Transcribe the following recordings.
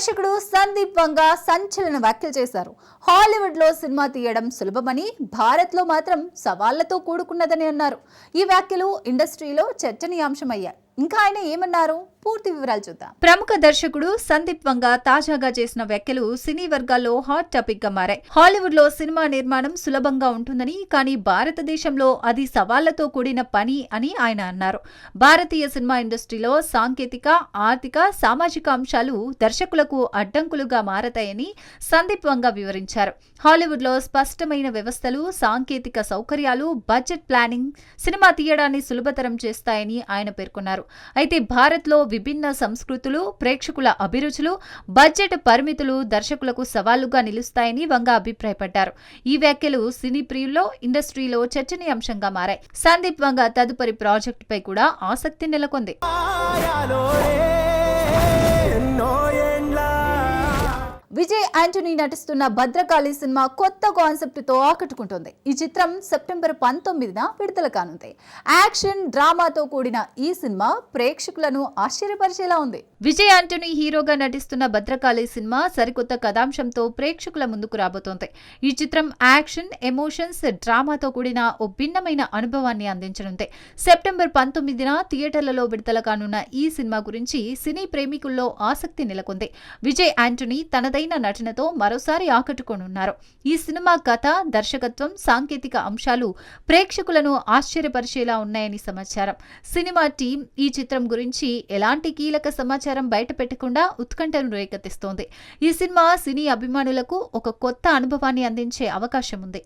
దర్శకుడు సందీప్ వంగ సంచలన వ్యాఖ్యలు చేశారు. హాలీవుడ్లో సినిమా తీయడం సులభమని భారత్లో మాత్రం సవాళ్ళతో కూడుకున్నదని అన్నారు. ఈ వ్యాఖ్యలు ఇండస్ట్రీలో చర్చనీయాంశమయ్యాయి. ఇంకా ఆయన ఏమన్నారు? పూర్తి వివరాలు చూద్దాం. ప్రముఖ దర్శకుడు సందీప్ వంగ తాజాగా చేసిన వ్యాఖ్యలు సినీ వర్గాల్లో హాట్ టాపిక్గా మారాయి. హాలీవుడ్లో సినిమా నిర్మాణం సులభంగా ఉంటుందని కానీ భారతదేశంలో అది సవాళ్ళతో కూడిన పని అని ఆయన అన్నారు. భారతీయ సినిమా ఇండస్ట్రీలో సాంకేతిక ఆర్థిక సామాజిక అంశాలు దర్శకులకు అడ్డంకులుగా మారతాయని సందీప్ వంగ వివరించారు. హాలీవుడ్లో స్పష్టమైన వ్యవస్థలు సాంకేతిక సౌకర్యాలు బడ్జెట్ ప్లానింగ్ సినిమా తీయడాన్ని సులభతరం చేస్తాయని ఆయన పేర్కొన్నారు. అయితే భారత్లో విభిన్న సంస్కృతులు ప్రేక్షకుల అభిరుచులు బడ్జెట్ పరిమితులు దర్శకులకు సవాలుగా నిలుస్తాయని వంగ అభిప్రాయపడ్డారు. ఈ వ్యాఖ్యలు సినీ ప్రియుల్లో ఇండస్ట్రీలో చర్చనీయాంశంగా మారాయి. సందీప్ వంగ తదుపరి ప్రాజెక్టుపై కూడా ఆసక్తి నెలకొంది. విజయ్ యాంటనీ నటిస్తున్న భద్రకాళి సినిమా కొత్త కాన్సెప్ట్తో ఆకట్టుకుంటుంది. ఈ చిత్రం సెప్టెంబర్ పంతొమ్మిదిన విడుదల కానుంది. యాక్షన్ డ్రామాతో కూడిన ఈ సినిమా ప్రేక్షకులను ఆశ్చర్యపరిచేలా ఉంది. విజయ్ యాంటనీ హీరోగా నటిస్తున్న భద్రకాళి సినిమా సరికొత్త కథాంశంతో ప్రేక్షకుల ముందుకు రాబోతోంది. ఈ చిత్రం యాక్షన్ ఎమోషన్స్ డ్రామాతో కూడిన ఓ భిన్నమైన అనుభవాన్ని అందించనుంది. సెప్టెంబర్ పంతొమ్మిదిన థియేటర్లలో విడుదల కానున్న ఈ సినిమా గురించి సినీ ప్రేమికుల్లో ఆసక్తి నెలకొంది. విజయ్ యాంటనీ తనదైన నటనతో మరోసారి ఆకట్టుకోనున్నారు. ఈ సినిమా కథ దర్శకత్వం సాంకేతిక అంశాలు ప్రేక్షకులను ఆశ్చర్యపరిచేలా ఉన్నాయని సమాచారం. సినిమా టీం ఈ చిత్రం గురించి ఎలాంటి కీలక సమాచారం బయట పెట్టకుండా ఉత్కంఠను రేకెత్తిస్తోంది. ఈ సినిమా సినీ అభిమానులకు ఒక కొత్త అనుభవాన్ని అందించే అవకాశం ఉంది.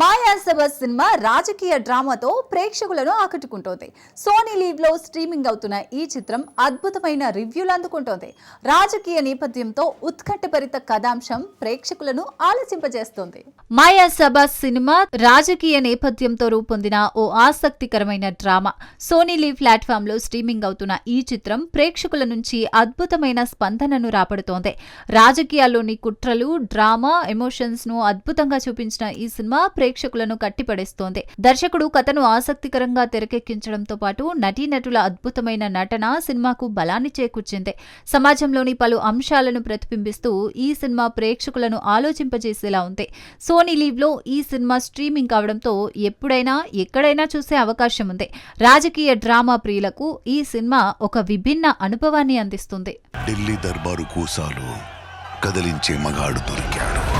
మాయాసభ సినిమా రాజకీయ డ్రామాతో ప్రేక్షకులను ఆకట్టుకుంటోంది. సోనీ లీవ్లో స్ట్రీమింగ్ అవుతున్న ఈ చిత్రం అద్భుతమైన రివ్యూలు అందుకుంటోంది. రాజకీయ నేపథ్యంతో ఉత్కంఠభరిత కథాంశం ప్రేక్షకులను ఆలోచింపజేస్తోంది మాయాసభ సినిమా రాజకీయ నేపథ్యంతో రూపొందిన ఓ ఆసక్తికరమైన డ్రామా. సోనీ లీవ్ ప్లాట్ఫామ్లో స్ట్రీమింగ్ అవుతున్న ఈ చిత్రం ప్రేక్షకుల నుంచి అద్భుతమైన స్పందనను రాబడుతోంది. రాజకీయాల్లోని కుట్రలు డ్రామా ఎమోషన్స్ను అద్భుతంగా చూపించిన ఈ సినిమా ప్రేక్షకులను కట్టిపడేస్తోంది. దర్శకుడు కథను ఆసక్తికరంగా తెరకెక్కించడంతో పాటు నటీనటుల అద్భుతమైన నటన సినిమాకు బలాన్ని చేకూర్చింది. సమాజంలోని పలు అంశాలను ప్రతిబింబిస్తూ ఈ సినిమా ప్రేక్షకులను ఆలోచింపజేసేలా ఉంది. సోనీ లీవ్లో ఈ సినిమా స్ట్రీమింగ్ కావడంతో ఎప్పుడైనా ఎక్కడైనా చూసే అవకాశం ఉంది. రాజకీయ డ్రామా ప్రియులకు ఈ సినిమా ఒక విభిన్న అనుభవాన్ని అందిస్తుంది. ఢిల్లీ దర్బారు కూసాలు కదిలించే మగాడు దొరికాడు.